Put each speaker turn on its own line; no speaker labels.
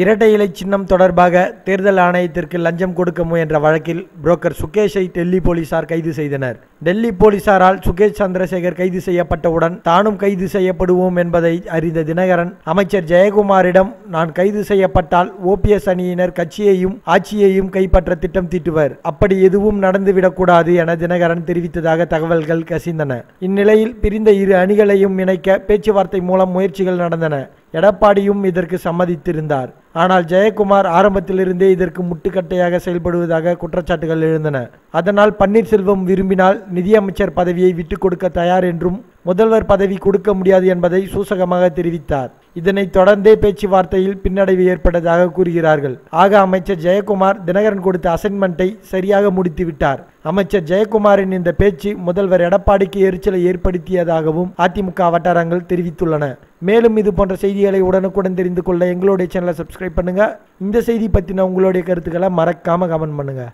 இரட்டை இலை சின்னம் தொடர்பாக தேர்தல் ஆணையத்திற்கு லஞ்சம் கொடுக்க முயன்ற வழக்கில் புரோக்கர் சுகேஷை டெல்லி போலீசார் கைது செய்தனர். டெல்லி போலீசாரால் சுகேஷ் சந்திரசேகர் கைது செய்யப்பட்டவுடன் தானும் கைது செய்யப்படுவோம் என்பதை அறிந்த தினகரன் அமைச்சர் ஜெயக்குமாரிடம் நான் கைது செய்யப்பட்டால் ஓபிஎஸ் அணியினர் கட்சியையும் ஆட்சியையும் கைப்பற்ற திட்டம் தீட்டுவர். அப்படி எதுவும் நடந்துவிடக்கூடாது என தினகரன் தெரிவித்ததாக தகவல்கள் கசிந்தன. இந்நிலையில் பிரிந்த இரு அணிகளையும் இணைக்க பேச்சுவார்த்தை மூலம் முயற்சிகள் நடந்தன. எடப்பாடியும் இதற்கு சம்மதித்திருந்தார். ஆனால் ஜெயக்குமார் ஆரம்பத்திலிருந்தே இதற்கு முட்டுக்கட்டையாக செயல்படுவதாக குற்றச்சாட்டுகள் எழுந்தன. அதனால் பன்னீர்செல்வம் விரும்பினால் நிதியமைச்சர் பதவியை விட்டுக் கொடுக்க தயார் என்றும் முதல்வர் பதவி கொடுக்க முடியாது என்பதை சூசகமாக தெரிவித்தார். இதனைத் தொடர்ந்தே பேச்சுவார்த்தையில் பின்னடைவு ஏற்பட்டதாக கூறுகிறார்கள். ஆக அமைச்சர் ஜெயக்குமார் தினகரன் கொடுத்த அசைன்மெண்ட்டை சரியாக முடித்துவிட்டார். அமைச்சர் ஜெயக்குமாரின் இந்த பேச்சு முதல்வர் எடப்பாடிக்கு எரிச்சலை ஏற்படுத்தியதாகவும் அதிமுக வட்டாரங்கள் தெரிவித்துள்ளன. மேலும் இது போன்ற செய்திகளை உடனுக்குடன் தெரிந்து கொள்ள எங்களுடைய சேனலை சப்ஸ்கிரைப் பண்ணுங்க. இந்த செய்தி பற்றின உங்களுடைய கருத்துக்களை மறக்காம கமெண்ட் பண்ணுங்க.